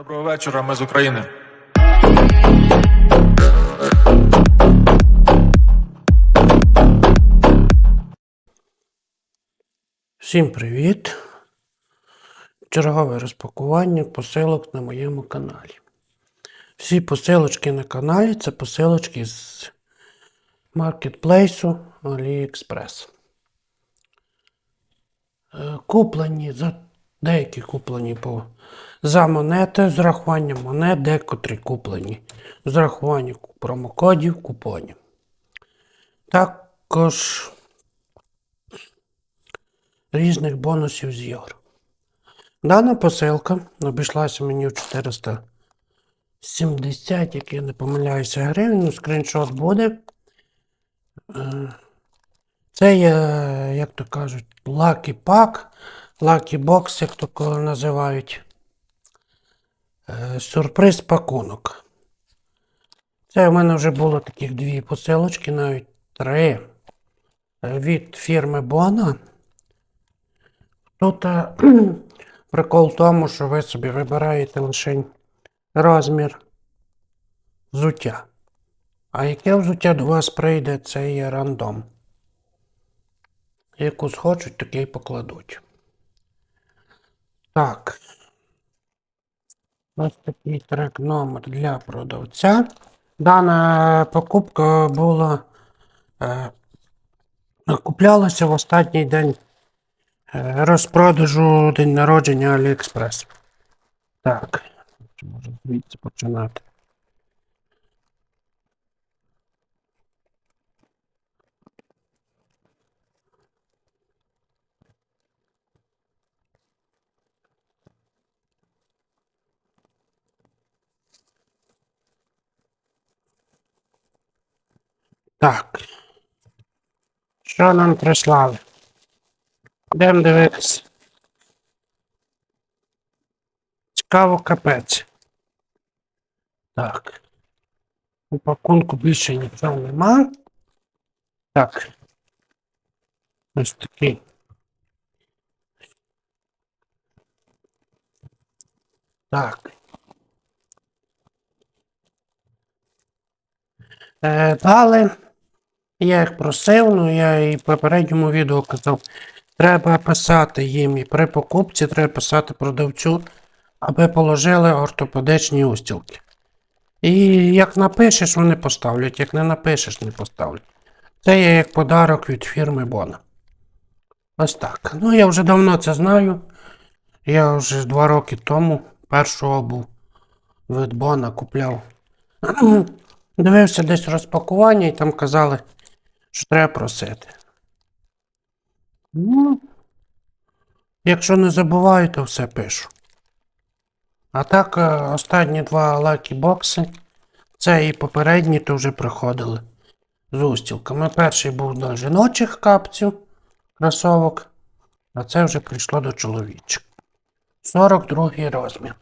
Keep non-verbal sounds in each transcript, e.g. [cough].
Доброго вечора, ми з України. Всім привіт! Чергове розпакування посилок на моєму каналі. Всі посилочки на каналі це посилочки з маркетплейсу AliExpress. Куплені за деякі куплені по за монети з рахуванням монет, декотрі куплені з рахуванням промокодів, купонів. Також різних бонусів з євро. Дана посилка обійшлася мені в 470, як я не помиляюся, гривень. Ну, скріншот буде. Е, Це є, як то кажуть, Lucky Pack, Box, як то коли називають. Е, Сюрприз пакунок. Це в мене вже було таких дві посилочки, навіть три е, від фірми Bona. Тут е, [clears throat] прикол в тому, що ви собі вибираєте лише розмір взуття. А яке взуття до вас прийде, це є рандом. Яку схочуть, таке й покладуть. Так. Ось такий трек номер для продавця. Дана покупка була. Е, куплялася в останній день Е, Розпродажу день народження Аліекспрес. Так. Можу звідси починати? Так. Що нам прислали? Йдемо дивитися. Цікаво капець. Так. У пакунку більше нічого нема. Так. Ось такий. Так. Е, далі. Я їх просив, ну я і в попередньому відео казав. Треба писати їм і при покупці треба писати продавцю, аби положили ортопедичні устілки. І як напишеш, вони поставлять, як не напишеш, не поставлять. Це є як подарок від фірми Bona. Ось так. Ну, я вже давно це знаю. Я вже два роки тому першого був від Bona купляв. [clears throat] Дивився десь розпакування і там казали, що треба просити. Ну, якщо не забуваю, то все пишу. А так, е, останні два лакі бокси, це і попередні, то вже приходили з устілками. Перший був до жіночих капців, кросовок, а це вже прийшло до чоловічих. 42 розмір.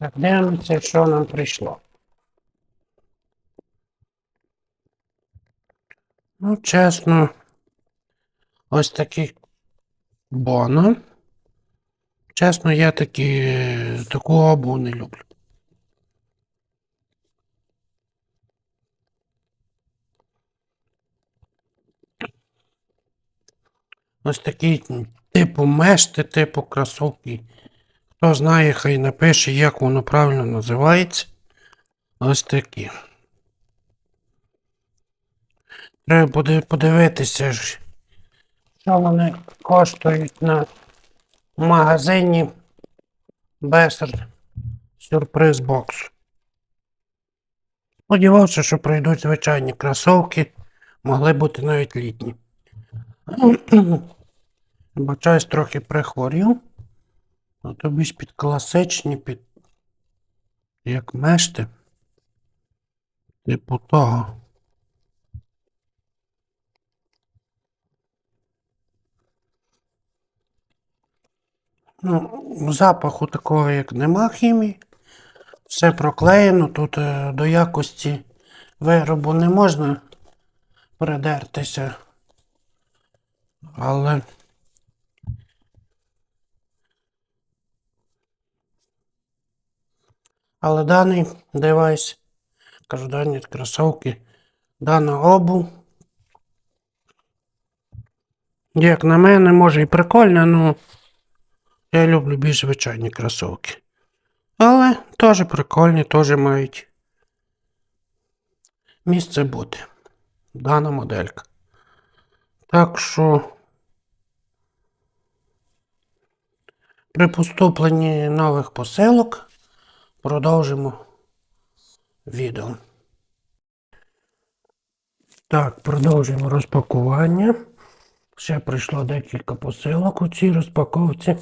Так, дивимося, що нам прийшло. Ну, чесно. Ось такий Бона. Чесно, я такі, таку обу не люблю. Ось такий типу мешти, типу кросовки. Хто знає, хай напише, як воно правильно називається. Ось такі. Треба буде подивитися ж що вони коштують на магазині без сюрприз боксу. Сподівався, що прийдуть звичайні кросовки, могли бути навіть літні. [clears throat] Бачаюсь, трохи прихворів. А тобі ж під класичні, під як мешти. Типу того. Ну, запаху такого, як нема хімії. Все проклеєно. Тут е, до якості виробу не можна придертися. Але Але даний девайс, кажу, дані кросовки, дана обув. Як на мене, може і прикольно, але я люблю більш звичайні кросовки. Але теж прикольні, теж мають місце бути. Дана моделька. Так що при поступленні нових посилок продовжимо відео. Так, продовжуємо розпакування. Ще прийшло декілька посилок у цій розпаковці.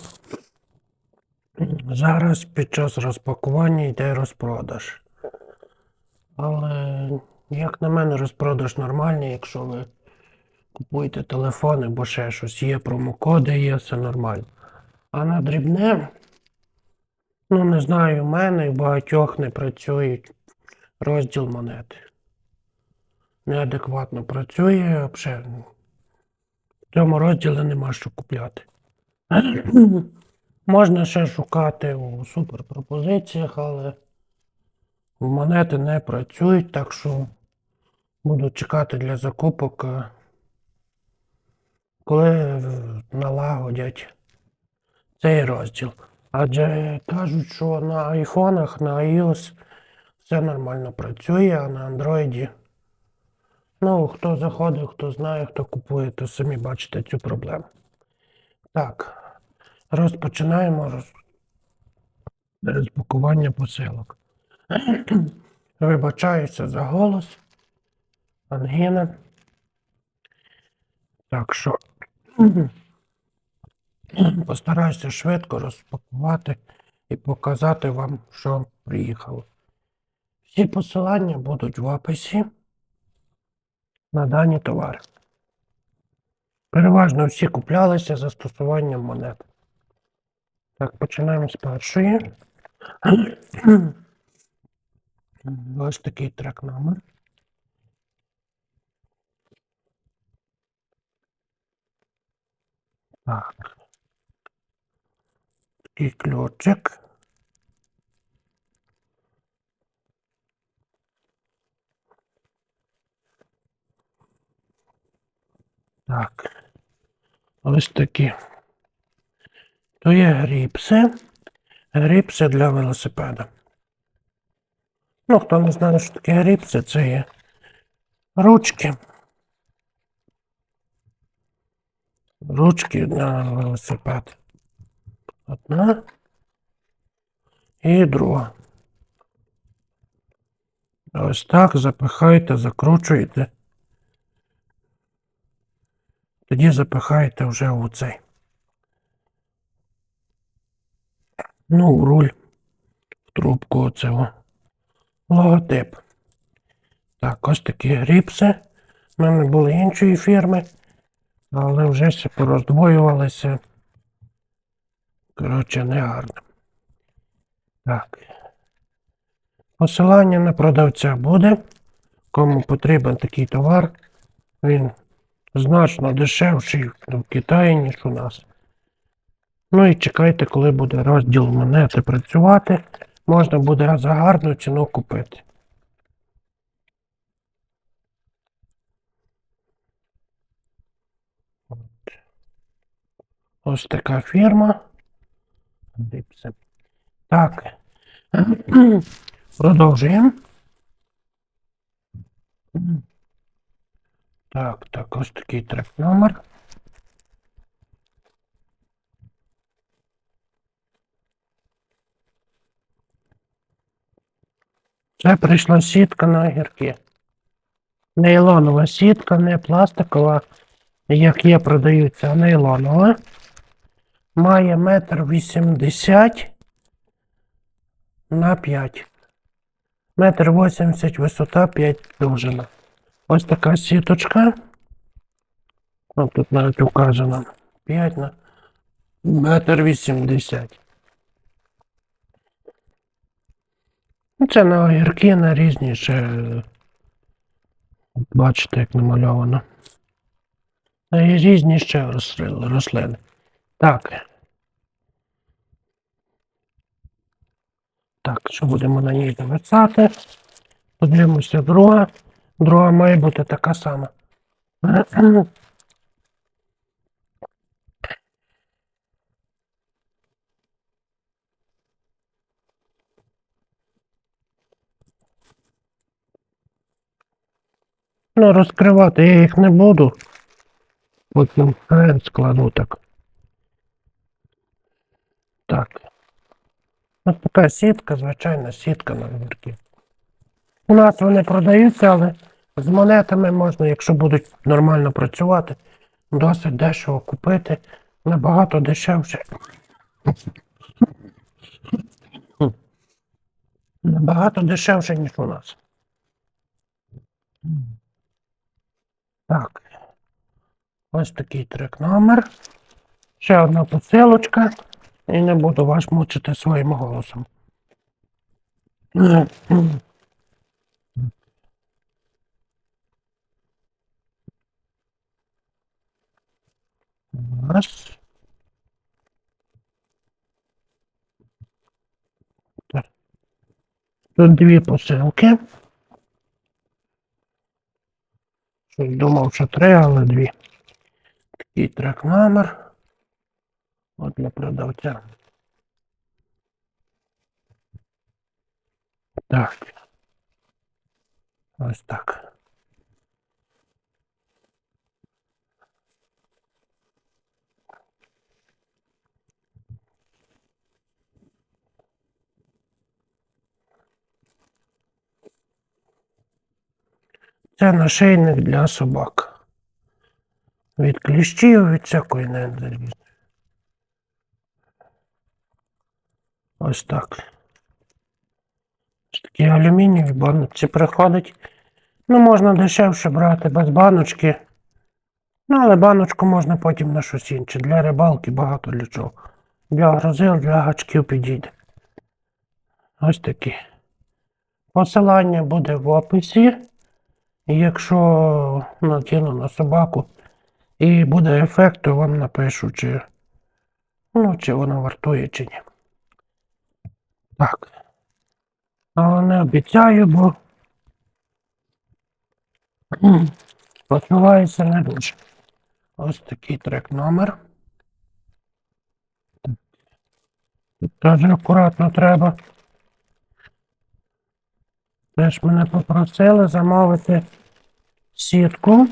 Зараз під час розпакування йде розпродаж. Але, як на мене, розпродаж нормальний, якщо ви купуєте телефони, бо ще щось є, промокоди є, все нормально. А на дрібне, ну не знаю, у мене і багатьох не працюють розділ монети. Неадекватно працює, взагалі. В цьому розділі нема що купляти. [clears throat] Можна ще шукати у суперпропозиціях, але монети не працюють, так що буду чекати для закупок, е, коли налагодять цей розділ. Адже кажуть, що на айфонах, на iOS все нормально працює, а на Android. Ну, хто заходить, хто знає, хто купує, то самі бачите цю проблему. Так, розпочинаємо роз... розпакування посилок. [clears throat] Вибачаюся за голос. Ангіна. Так що [clears throat] постараюся швидко розпакувати і показати вам, що приїхало. Всі посилання будуть в описі на дані товари. Переважно всі куплялися застосуванням монет. Так, починаємо з першої. [clears throat] Ось такий трек номер. Так. Такий ключик. Так. Ось такі. То є гріпси. Гріпси для велосипеда. Ну, хто не знає, що таке гріпси, це є ручки. Ручки на велосипед. Одна і друга. Ось так запихаєте, закручуєте. Тоді запихаєте вже у цей. Ну, в руль, в трубку оцього. Логотип. Так, ось такі гріпси. У мене були іншої фірми, але вже все пороздвоювалися. Коротше, не гарно. Так. Посилання на продавця буде. Кому потрібен такий товар, він значно дешевший в Китаї, ніж у нас. Ну і чекайте, коли буде розділ монети працювати. Можна буде за гарну ціну купити. Ось така фірма. Так. [clears throat] Продовжуємо. Так, так, ось такий трек номер. Це прийшла сітка на огірки. Нейлонова сітка, не пластикова, як є, продаються, а нейлонова. Має метр вісімдесят на 5. Метр вісімдесят висота 5 довжина. Ось така сіточка. О, тут навіть указано 5 на метр вісімдесят. Ну, Це на огірки, на різні ще. Бачите, як намальовано. На різні ще рослини. Так. Так, що будемо на ній зависати? Подивимося друга. Друга має бути така сама. Ну, розкривати я їх не буду. Потім складу так. Так. Ось така сітка, звичайна сітка на вірки. У нас вони продаються, але з монетами можна, якщо будуть нормально працювати, досить дешево купити. Набагато дешевше. Набагато дешевше, ніж у нас. Так. Ось такий трек номер. Ще одна посилочка. І не буду вас мучити своїм голосом. Так. Тут дві посилки. Щось думав, що три, але дві. Такий трек номер. От для продавця. Так. Ось так. Це нашийник для собак. Від кліщів, від всякої ненависті. Ось так. Ось такі алюмінієві баночці приходить. Ну, можна дешевше брати без баночки. Ну, але баночку можна потім на щось інше. Для рибалки багато для чого. Для грозил, для гачків підійде. Ось такі. Посилання буде в описі. Якщо накину на собаку і буде ефект, то вам напишу, чи, ну, чи воно вартує, чи ні. Так. Але не обіцяю, бо м, почуваюся не дуже. Ось такий трек номер. Теж акуратно треба. Теж мене попросили замовити сітку.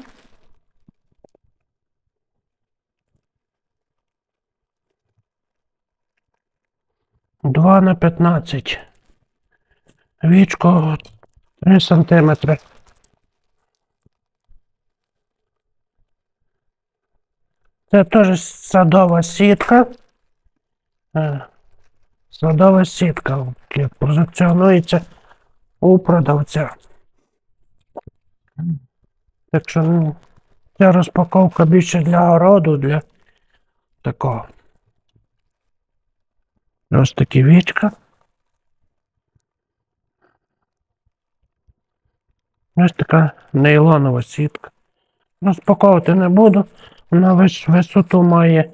Два на 15. Вічко 3 сантиметри. Це теж садова сітка. Е, Садова сітка, як позиціонується у продавця. Так що ну, ця розпаковка більше для городу, для такого. Ось такі вічка. Ось така нейлонова сітка. Розпаковувати не буду. Вона вис- висоту має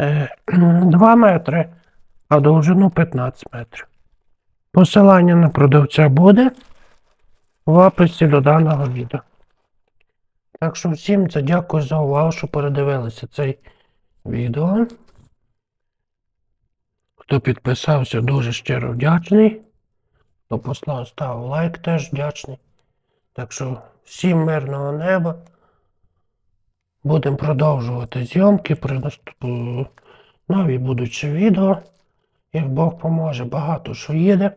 е, [clears throat] 2 метри, а довжину 15 метрів. Посилання на продавця буде в описі до даного відео. Так що всім це дякую за увагу, що передивилися цей відео. Хто підписався, дуже щиро вдячний. Хто послав, ставив лайк, теж вдячний. Так що всім мирного неба. Будемо продовжувати зйомки. При нові будуть ще відео. Як Бог поможе, багато що їде.